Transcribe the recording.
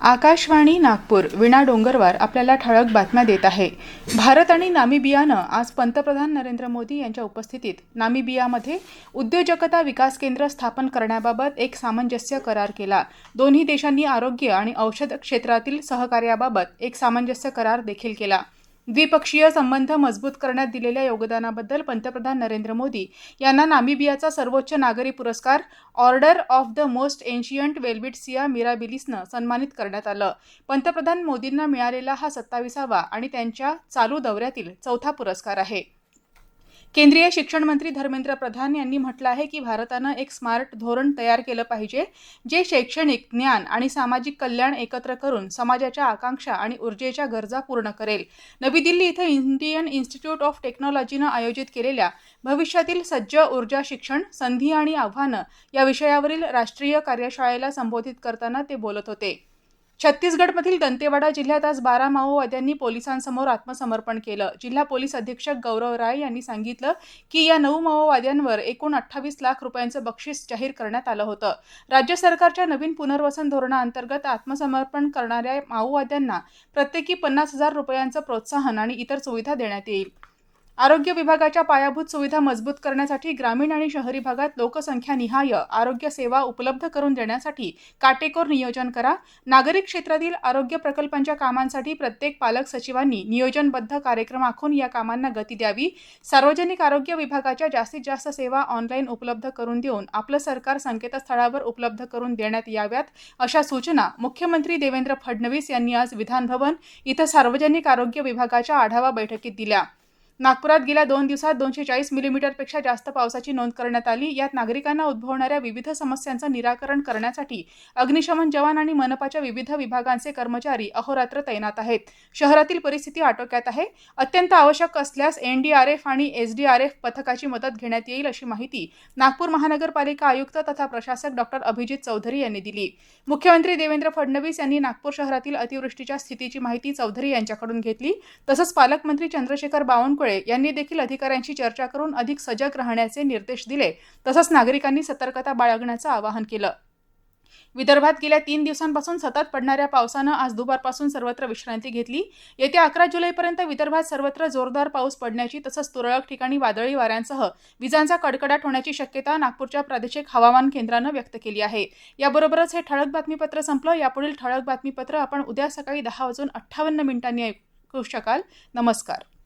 आकाशवाणी नागपूर विणा डोंगरवार आपल्याला ठळक बातम्या देत आहे. भारत आणि नामिबियानं आज पंतप्रधान नरेंद्र मोदी यांच्या उपस्थितीत नामिबियामध्ये उद्योजकता विकास केंद्र स्थापन करण्याबाबत एक सामंजस्य करार केला. दोन्ही देशांनी आरोग्य आणि औषध क्षेत्रातील सहकार्याबाबत एक सामंजस्य करार देखील केला. द्विपक्षीय संबंध मजबूत करण्यात दिलेल्या योगदानाबद्दल पंतप्रधान नरेंद्र मोदी यांना नामिबियाचा सर्वोच्च नागरी पुरस्कार order of the most ancient Welwitschia मिराबिलिसनं सन्मानित करण्यात आलं. पंतप्रधान मोदींना मिळालेला हा सत्ताविसावा आणि त्यांच्या चालू दौऱ्यातील चौथा पुरस्कार आहे. केंद्रीय शिक्षण मंत्री धर्मेंद्र प्रधान यांनी म्हटलं आहे की भारतानं एक स्मार्ट धोरण तयार केलं पाहिजे जे शैक्षणिक ज्ञान आणि सामाजिक कल्याण एकत्र करून समाजाच्या आकांक्षा आणि ऊर्जेच्या गरजा पूर्ण करेल. नवी दिल्ली इथं इंडियन इन्स्टिट्यूट ऑफ टेक्नॉलॉजीनं आयोजित केलेल्या भविष्यातील सज्ज ऊर्जा शिक्षण संधी आणि आव्हानं या विषयावरील राष्ट्रीय कार्यशाळेला संबोधित करताना ते बोलत होते. छत्तीसगडमधील दंतेवाडा जिल्ह्यात आज बारा माओवाद्यांनी पोलिसांसमोर आत्मसमर्पण केलं. जिल्हा पोलीस अधीक्षक गौरव राय यांनी सांगितलं की या नऊ माओवाद्यांवर एकूण अठ्ठावीस लाख रुपयांचं बक्षीस जाहीर करण्यात आलं होतं. राज्य सरकारच्या नवीन पुनर्वसन धोरणाअंतर्गत आत्मसमर्पण करणाऱ्या माओवाद्यांना प्रत्येकी पन्नास हजार रुपयांचं प्रोत्साहन आणि इतर सुविधा देण्यात येईल. आरोग्य विभागाच्या पायाभूत सुविधा मजबूत करण्यासाठी ग्रामीण आणि शहरी भागात लोकसंख्यानिहाय आरोग्य सेवा उपलब्ध करून देण्यासाठी काटेकोर नियोजन करा. नागरिक क्षेत्रातील आरोग्य प्रकल्पांच्या कामांसाठी प्रत्येक पालक सचिवांनी नियोजनबद्ध कार्यक्रम आखून या कामांना गती द्यावी. सार्वजनिक आरोग्य विभागाच्या जास्तीत जास्त सेवा ऑनलाईन उपलब्ध करून देऊन आपलं सरकार संकेतस्थळावर उपलब्ध करून देण्यात याव्यात अशा सूचना मुख्यमंत्री देवेंद्र फडणवीस यांनी आज विधानभवन इथं सार्वजनिक आरोग्य विभागाच्या आढावा बैठकीत दिल्या. नागपुरात गेल्या दोन दिवसात दोनशे चाळीस मिलीमीटरपेक्षा जास्त पावसाची नोंद करण्यात आली. यात नागरिकांना उद्भवणाऱ्या विविध समस्यांचं निराकरण करण्यासाठी अग्निशमन जवान आणि मनपाच्या विविध विभागांचे कर्मचारी अहोरात्र तैनात आहेत. शहरातील परिस्थिती आटोक्यात आहे. अत्यंत आवश्यक असल्यास एनडीआरएफ आणि एसडीआरएफ पथकाची मदत घेण्यात येईल अशी माहिती नागपूर महानगरपालिका आयुक्त तथा प्रशासक डॉक्टर अभिजित चौधरी यांनी दिली. मुख्यमंत्री देवेंद्र फडणवीस यांनी नागपूर शहरातील अतिवृष्टीच्या स्थितीची माहिती चौधरी यांच्याकडून घेतली. तसंच पालकमंत्री चंद्रशेखर बावनकुळे यांनी देखील अधिकाऱ्यांशी चर्चा करून अधिक सजग राहण्याचे निर्देश दिले. तसंच नागरिकांनी सतर्कता बाळगण्याचं आवाहन केलं. विदर्भात गेल्या तीन दिवसांपासून सतत पडणाऱ्या पावसानं आज दुपारपासून सर्वत्र विश्रांती घेतली. येत्या अकरा जुलैपर्यंत विदर्भात सर्वत्र जोरदार पाऊस पडण्याची तसंच तुरळक ठिकाणी वादळी वाऱ्यांसह विजांचा कडकडाट होण्याची शक्यता नागपूरच्या प्रादेशिक हवामान केंद्रानं व्यक्त केली आहे. याबरोबरच हे ठळक बातमीपत्र संपलं. यापुढील ठळक बातमीपत्र आपण उद्या सकाळी दहा वाजून अठ्ठावन्न मिनिटांनी ऐकू शकाल. नमस्कार.